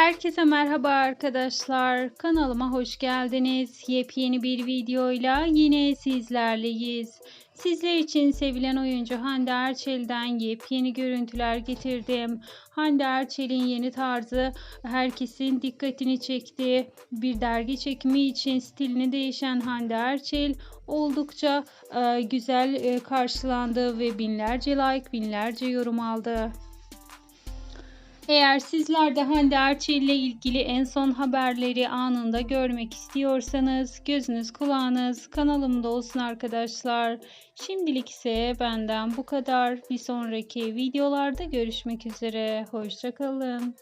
Herkese merhaba arkadaşlar. Kanalıma hoş geldiniz. Yepyeni bir videoyla yine sizlerleyiz. Sizler için sevilen oyuncu Hande Erçel'den yepyeni görüntüler getirdim. Hande Erçel'in yeni tarzı herkesin dikkatini çekti. Bir dergi çekimi için stilini değişen Hande Erçel oldukça e, güzel e, karşılandı ve binlerce like, binlerce yorum aldı. Eğer sizler de Hande Erçel ile ilgili en son haberleri anında görmek istiyorsanız gözünüz kulağınız kanalımda olsun arkadaşlar. Şimdilik ise benden bu kadar. Bir sonraki videolarda görüşmek üzere. Hoşçakalın.